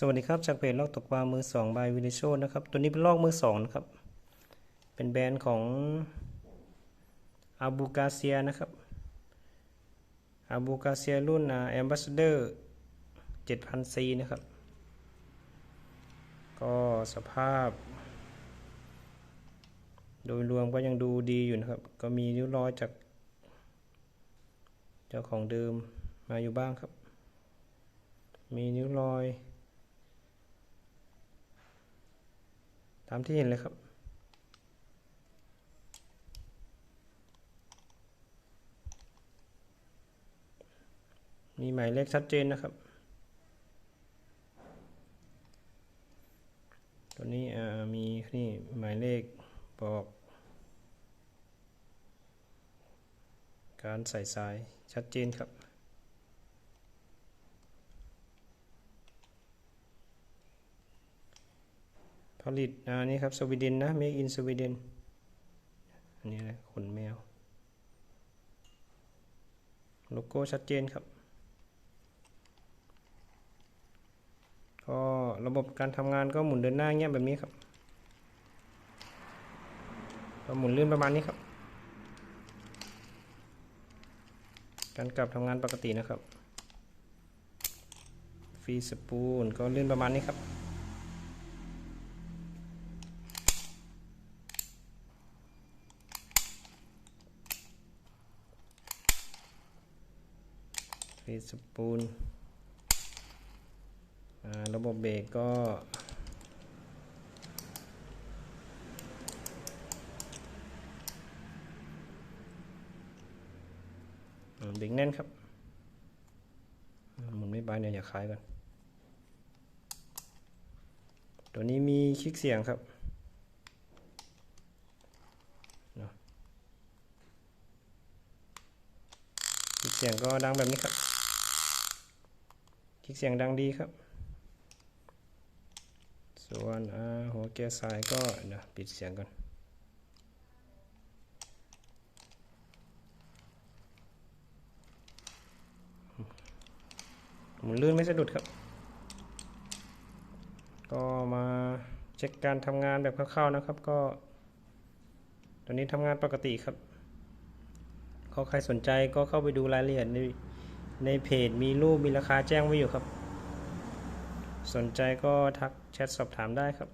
สวัสดีครับจากเพจลอกตกปลามือสองบายวินิโชนะครับ ตัวนี้เป็นลอกมือสองนะครับ เป็นแบรนด์ของอาบูกาเซียนะครับอาบูกาเซียรุ่นแอมบ s สเดอร์7,000 c นะครับ ก็สภาพ โดยรวมก็ยังดูดีอยู่นะครับ ก็มีริ้วรอยจากเจ้าของเดิมมาอยู่บ้างครับ มีนิ้วรอย ตามที่เห็นเลยครับ มีหมายเลขชัดเจนนะครับ ตัวนี้มีนี่หมายเลขบอก การใส่สายชัดเจนครับ ผลิตอันนี้ครับสวีเดนนะ Make in Sweden อันนี้นะขนแมว โลโก้ชัดเจนครับก็ระบบการทำงานก็หมุนเดินหน้าเงี้ยแบบนี้ครับก็หมุนลื่นประมาณนี้ครับ การกลับทำงานปกตินะครับ ฟรีสปูนก็ลื่นประมาณนี้ครับ ฟรีสปูนอ่าระบบเบรกก็อืมเบรกแน่นครับมหมุนไม่บานเนี่ยอย่าคล้ายกันตัวนี้มีคลิกเสียงครับคลิกเสียงก็ดังแบบนี้ครับ คลิกเสียงดังดีครับ ส่วนหัวแก้สายก็เดี๋ยวปิดเสียงก่อนหมุนลื่นไม่สะดุดครับ ก็มาเช็คการทำงานแบบคร่าวๆนะครับ ก็ ตอนนี้ทำงานปกติครับก็ใครสนใจก็เข้าไปดูรายละเอียดใน ในเพจมีรูปมีราคาแจ้งไว้อยู่ครับ สนใจก็ทักแชทสอบถามได้ครับ